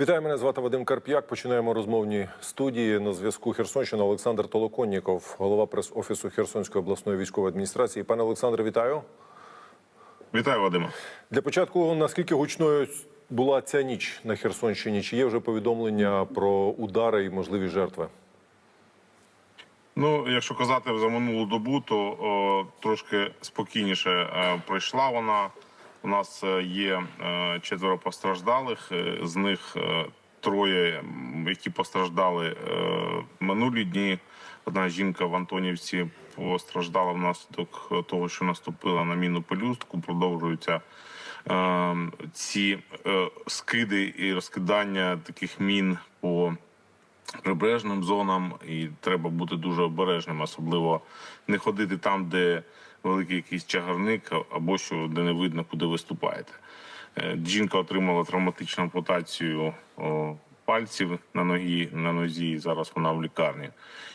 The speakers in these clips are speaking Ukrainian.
Вітаю, мене звати Вадим Карп'як. Починаємо розмовні студії. На зв'язку Херсонщина Олександр Толоконніков, голова прес-офісу Херсонської обласної військової адміністрації. Пане Олександре, вітаю. Вітаю, Вадиме. Для початку, наскільки гучною була ця ніч на Херсонщині? Чи є вже повідомлення про удари і можливі жертви? Ну, якщо казати за минулу добу, то о, трошки спокійніше е, пройшла вона. У нас е, є е, четверо постраждалих, е, з них троє, які постраждали минулі дні. Одна жінка в Антонівці постраждала внаслідок того, що наступила на мінну пелюстку. Продовжуються е, ці е, скиди і розкидання таких мін по прибережним зонам, і треба бути дуже обережним, особливо не ходити там, де великий якийсь чагарник, або що де не видно, куди виступаєте. Е, Жінка отримала травматичну ампутацію пальців на ногі на нозі. Зараз вона в лікарні.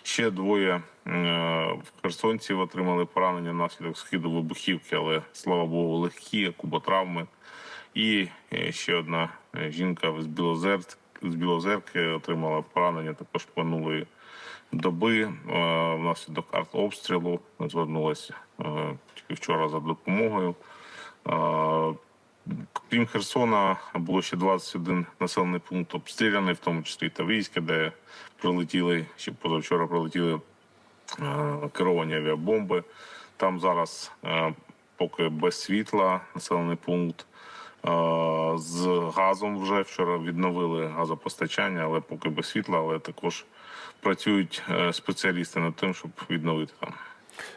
Ще двоє е, херсонців отримали поранення внаслідок скиду вибухівки, але слава Богу, легкі куботравми. І е, ще одна жінка з Білозерськ з Білозерки отримала поранення також минулої доби е, внаслідок артобстрілу. Звернулася е, тільки вчора за допомогою. Е, Крім Херсона, було ще 21 населений пункт обстріляний, в тому числі Таврійське, де прилетіли ще позавчора прилетіли керовані авіабомби. Там зараз поки без світла населений пункт. Е, З газом вже вчора відновили газопостачання, але поки без світла, але також працюють е, спеціалісти над тим, щоб відновити там.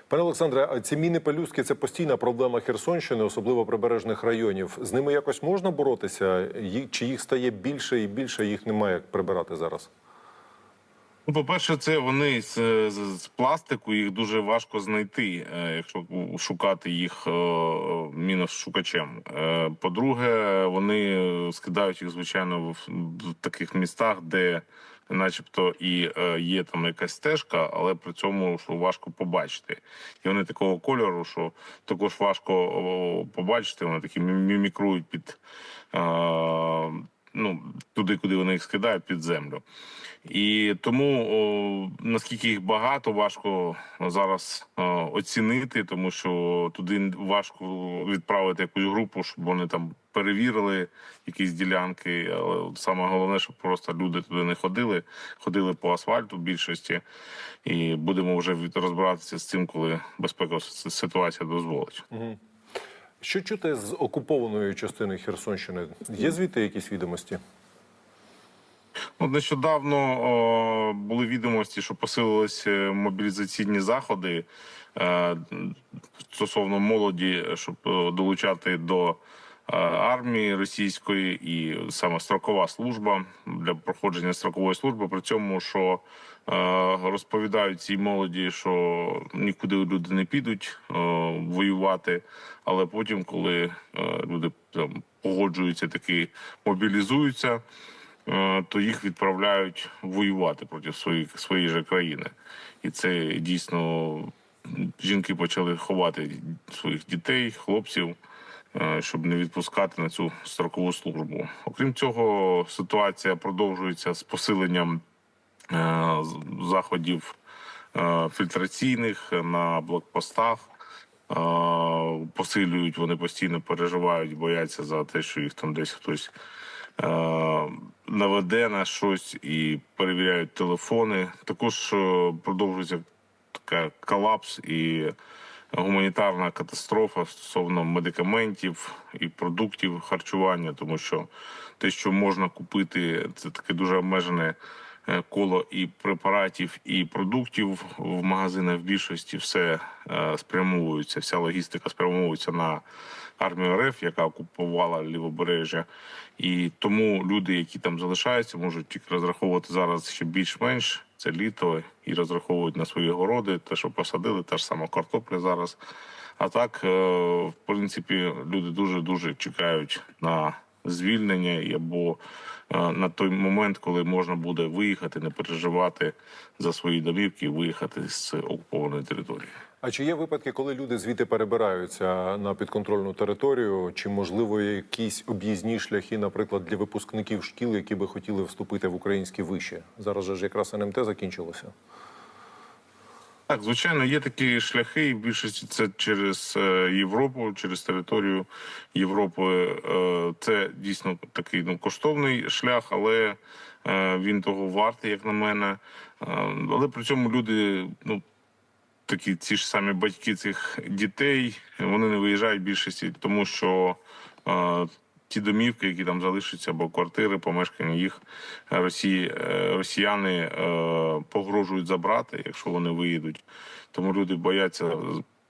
Пане Олександре, ці міни пелюстки це постійна проблема Херсонщини, особливо прибережних районів. З ними якось можна боротися? Чи їх стає більше і більше, їх немає як прибирати зараз? Ну, по-перше, це вони з, з, з пластику, їх дуже важко знайти, е, якщо шукати їх е, міношукачем. Е, По-друге, вони скидають їх, звичайно, в, таких містах, де начебто і є там якась стежка, але при цьому що важко побачити. І вони такого кольору, що також важко побачити. Вони такі мімікрують під. Ну, туди, куди вони їх скидають під землю. І тому о, наскільки їх багато, важко зараз о, оцінити, тому що туди важко відправити якусь групу, щоб вони там перевірили якісь ділянки. Але саме головне, щоб просто люди туди не ходили, ходили по асфальту в більшості, і будемо вже розбиратися з цим, коли безпекова ситуація дозволить. Що чути з окупованої частини Херсонщини? Є звідти якісь відомості? Ну, нещодавно о, були відомості, що посилились е, мобілізаційні заходи е, стосовно молоді, щоб е, долучати до армії російської і саме строкова служба для проходження строкової служби. При цьому, що е, розповідають цій молоді, що нікуди люди не підуть е, воювати, але потім, коли е, люди там погоджуються, таки мобілізуються е, то їх відправляють воювати проти своїх своєї ж країни, і це дійсно жінки почали ховати своїх дітей, хлопців, е, щоб не відпускати на цю строкову службу. Окрім цього, ситуація продовжується з посиленням е, заходів е, фільтраційних на блокпостах. Е, Посилюють, вони постійно переживають, бояться за те, що їх там десь хтось е, наведе на щось і перевіряють телефони. Також е, продовжується така колапс і гуманітарна катастрофа стосовно медикаментів і продуктів харчування, тому що те, що можна купити, це таке дуже обмежене е, коло і препаратів, і продуктів в магазинах в більшості все е, спрямовується, вся логістика спрямовується на армію РФ, яка окупувала лівобережжя. І тому люди, які там залишаються, можуть тільки розраховувати зараз ще більш-менш це літо і розраховують на свої городи, те, що посадили, та ж сама картопля зараз. А так, е, в принципі, люди дуже дуже чекають на звільнення або е, на той момент, коли можна буде виїхати, не переживати за свої домівки виїхати з окупованої території. А чи є випадки, коли люди звідти перебираються на підконтрольну територію? Чи можливо якісь об'їзні шляхи, наприклад, для випускників шкіл, які би хотіли вступити в українські виші? Зараз же ж якраз НМТ закінчилося. Так, звичайно, є такі шляхи, і в більшості це через е, Європу, через територію Європи. Е, Це дійсно такий ну, коштовний шлях, але е, він того вартий, як на мене. Але при цьому люди, ну такі ці ж самі батьки цих дітей, вони не виїжджають більшості, тому що ті домівки, які там залишаться, або квартири, помешкання їх Росії, е, росіяни е, погрожують забрати, якщо вони виїдуть. Тому люди бояться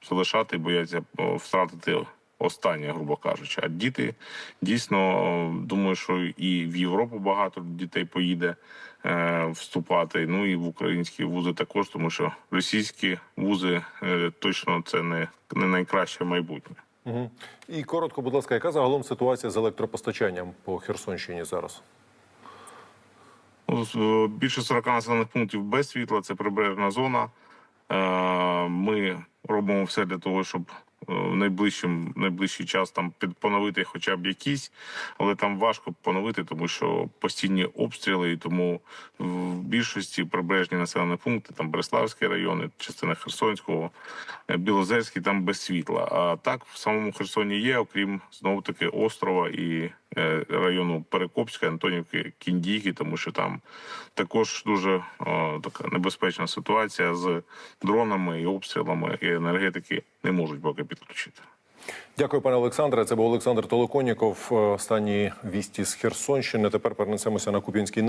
залишати, бояться втратити останнє, грубо кажучи. А діти дійсно думаю, що і в Європу багато дітей поїде е, вступати. Ну і в українські вузи також, тому що російські вузи е, точно це не, не найкраще майбутнє. Угу. І коротко, будь ласка, яка загалом ситуація з електропостачанням по Херсонщині зараз? Ну, е, Більше 40 населених пунктів без світла, це прибережна зона. Е, Ми робимо все для того, щоб в найближчим найближчий час там під- поновити хоча б якісь, але там важко поновити, тому що постійні обстріли, і тому в більшості прибережні населені пункти, там Береславський район, частина Херсонського, е, Білозерський, там без світла. А так в самому Херсоні є, окрім знову таки острова і е, району Перекопська, Антонівки, Кіндійки, тому що там також дуже о, така небезпечна ситуація з дронами і обстрілами, і енергетики не можуть поки підключити. Дякую, пане Олександре. Це був Олександр Толоконіков. Е, Останні вісті з Херсонщини. Тепер перенесемося на Куп'янський напрямок.